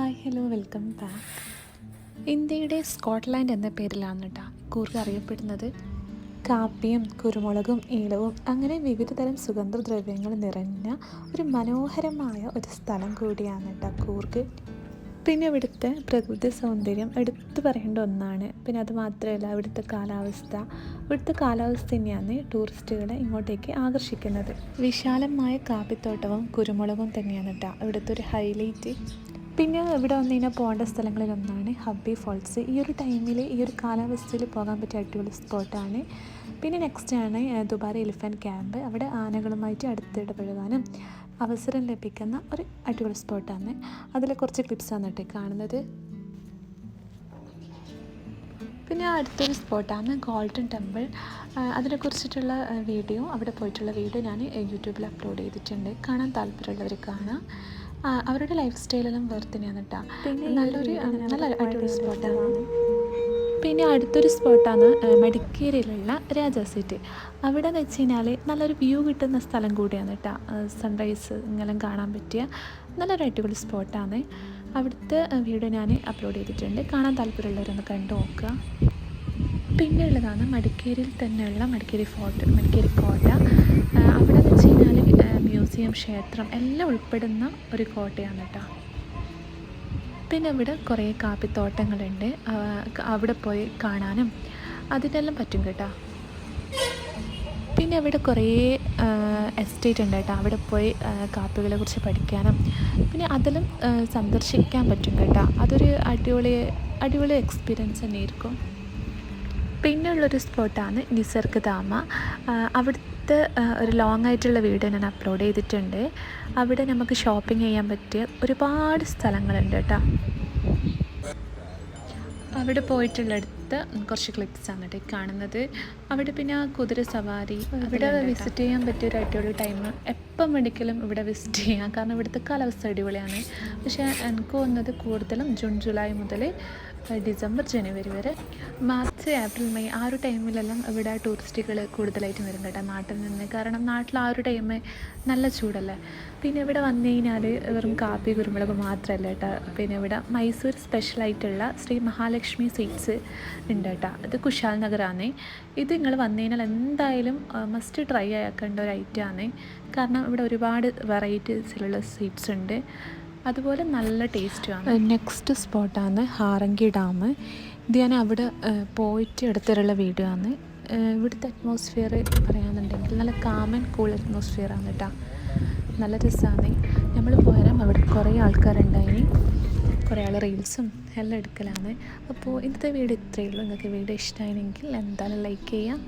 Hi hello welcome back. ഇന്ത്യയുടെ Scotland എന്ന പേരിലാണ് കേട്ടോ കൂർഗ് അറിയപ്പെടുന്നത്. കാപ്പിയും കുരുമുളകും ഈളവും അങ്ങനെ വിവിധ തരം സുഗന്ധദ്രവ്യങ്ങൾ നിറഞ്ഞ ഒരു മനോഹരമായ ഒരു സ്ഥലം കൂടിയാണ് കേട്ടോ കൂർഗ്. പിന്നെ ഇവിടുത്തെ പ്രകൃതി സൗന്ദര്യം എടുത്തു പറയേണ്ട ഒന്നാണ്. പിന്നെ അത് മാത്രമല്ല ഇവിടുത്തെ കാലാവസ്ഥ. ഇവിടുത്തെ കാലാവസ്ഥ തന്നെയാണ് ടൂറിസ്റ്റുകളെ ഇങ്ങോട്ടേക്ക് ആകർഷിക്കുന്നത്. വിശാലമായ കാപ്പിത്തോട്ടവും കുരുമുളകും തന്നെയാണ് കേട്ടോ ഇവിടുത്തെ ഒരു ഹൈലൈറ്റ്. പിന്നെ ഇവിടെ വന്നു കഴിഞ്ഞാൽ പോകേണ്ട സ്ഥലങ്ങളിലൊന്നാണ് ഹബ്ബി ഫോൾസ് ഈ ഒരു ടൈമിൽ ഈ ഒരു കാലാവസ്ഥയിൽ പോകാൻ പറ്റിയ അടിപൊളി സ്പോട്ടാണ് പിന്നെ നെക്സ്റ്റ് ആണ് ദുബാര എലിഫന്റ് ക്യാമ്പ് അവിടെ ആനകളുമായിട്ട് അടുത്തിടപഴകാനും അവസരം ലഭിക്കുന്ന ഒരു അടിപൊളി സ്പോട്ടാണ് അതിലെ കുറച്ച് ക്ലിപ്സാണ് കേട്ടോ ഈ കാണുന്നത്. പിന്നെ അടുത്തൊരു സ്പോട്ടാണ് ഗോൾഡൻ ടെമ്പിൾ അതിനെക്കുറിച്ചിട്ടുള്ള വീഡിയോ അവിടെ പോയിട്ടുള്ള വീഡിയോ ഞാൻ യൂട്യൂബിൽ അപ്ലോഡ് ചെയ്തിട്ടുണ്ട്. കാണാൻ താല്പര്യമുള്ളവർ കാണാം. അവരുടെ ലൈഫ് സ്റ്റൈലെല്ലാം വേർത്തിനെയാണ് കേട്ടോ നല്ലൊരു നല്ല അടിപൊളി സ്പോട്ടാണ് പിന്നെ അടുത്തൊരു സ്പോട്ടാണ് മടിക്കേരിയിലുള്ള രാജാ സിറ്റി അവിടെ എന്ന് വെച്ച് കഴിഞ്ഞാൽ നല്ലൊരു വ്യൂ കിട്ടുന്ന സ്ഥലം കൂടിയാണ് കേട്ടോ സൺറൈസ് ഇങ്ങനെ കാണാൻ പറ്റിയ നല്ലൊരു അടിപൊളി സ്പോട്ടാണ് അവിടുത്തെ വീഡിയോ ഞാൻ അപ്ലോഡ് ചെയ്തിട്ടുണ്ട്. കാണാൻ താല്പര്യമുള്ളവരൊന്ന് കണ്ടു നോക്കുക. പിന്നെ ഉള്ളതാണ് മടിക്കേരിയിൽ തന്നെയുള്ള മടിക്കേരി ഫോർട്ട് മടിക്കേരി കോട്ട. അവിടെ മ്യൂസിയം ക്ഷേത്രം എല്ലാം ഉൾപ്പെടുന്ന ഒരു കോട്ടയാണ് കേട്ടോ പിന്നെ ഇവിടെ കുറേ കാപ്പിത്തോട്ടങ്ങളുണ്ട്. അവിടെ പോയി കാണാനും അതിനെല്ലാം പറ്റും കേട്ടോ. പിന്നെ അവിടെ കുറേ എസ്റ്റേറ്റ് ഉണ്ട് കേട്ടോ അവിടെ പോയി കാപ്പികളെ കുറിച്ച് പഠിക്കാനും പിന്നെ അതിലും സന്ദർശിക്കാൻ പറ്റും കേട്ടോ. അതൊരു അടിപൊളി അടിപൊളി എക്സ്പീരിയൻസ് തന്നെയായിരിക്കും. പിന്നെ പിന്നെയുള്ളൊരു സ്പോട്ടാണ് നിസർഗ് ധാമ ആ, അവിടുത്തെ ആ, ഒരു ലോങ് ആയിട്ടുള്ള വീഡിയോ ഞാൻ അപ്ലോഡ് ചെയ്തിട്ടുണ്ട്. അവിടെ നമുക്ക് ഷോപ്പിംഗ് ചെയ്യാൻ പറ്റിയ ഒരുപാട് സ്ഥലങ്ങളുണ്ട് കേട്ടോ. അവിടെ പോയിട്ടുള്ളടുത്ത് കുറച്ച് ക്ലിപ്സാണ് കേട്ടോ കാണുന്നത്. അവിടെ പിന്നെ കുതിര സവാരി അവിടെ വിസിറ്റ് ചെയ്യാൻ പറ്റിയ ഒരു അടിപൊളി ടൈം എപ്പം വേണമെങ്കിലും ഇവിടെ വിസിറ്റ് ചെയ്യാം. കാരണം ഇവിടുത്തെ കാലാവസ്ഥ അടിപൊളിയാണ്. പക്ഷേ എനിക്ക് വന്നത് കൂടുതലും ജൂൺ ജൂലൈ മുതൽ ഡിസംബർ ജനുവരി വരെ മാർച്ച് ഏപ്രിൽ മെയ് ആ ഒരു ടൈമിലെല്ലാം ഇവിടെ ടൂറിസ്റ്റുകൾ കൂടുതലായിട്ട് വരും കേട്ടോ നാട്ടിൽ നിന്ന്. കാരണം നാട്ടിൽ ആ ഒരു ടൈം നല്ല ചൂടല്ലേ. പിന്നെ ഇവിടെ വന്നു കഴിഞ്ഞാൽ വെറും കാപ്പി കുരുമുളക് മാത്രമല്ല കേട്ടോ. പിന്നെ ഇവിടെ മൈസൂർ സ്പെഷ്യലായിട്ടുള്ള ശ്രീ മഹാലക്ഷ്മി സ്വീറ്റ്സ് ഉണ്ട് കേട്ടോ. അത് കുശാൽ നഗറാണ്. ഇത് നിങ്ങൾ വന്നു കഴിഞ്ഞാൽ എന്തായാലും മസ്റ്റ് ട്രൈ ആക്കേണ്ട ഒരു ഐറ്റമാണ് കാരണം ഇവിടെ ഒരുപാട് വെറൈറ്റീസിലുള്ള സ്വീറ്റ്സ് ഉണ്ട്. അതുപോലെ നല്ല ടേസ്റ്റുമാണ്. നെക്സ്റ്റ് സ്പോട്ടാണ് ഹാറങ്കി ഡാം. ഇത് ഞാൻ അവിടെ പോയിട്ട് എടുത്തിട്ടുള്ള വീഡിയോ ആണ് ഇവിടുത്തെ അറ്റ്മോസ്ഫിയർ പറയാന്നുണ്ടെങ്കിൽ നല്ല കാമൻ കൂൾ അറ്റ്മോസ്ഫിയർ ആണ് കേട്ടോ നല്ല രസമാണ് നമ്മൾ പോയാലും അവിടെ കുറേ ആൾക്കാരുണ്ടായി. കുറേ ആൾ റീൽസും എല്ലാം എടുക്കലാണ്. അപ്പോൾ ഇന്നത്തെ വീഡിയോ ഇത്രയേ ഉള്ളൂ. നിങ്ങൾക്ക് വീഡിയോ ഇഷ്ടമായെങ്കിൽ എന്തായാലും ലൈക്ക് ചെയ്യാം.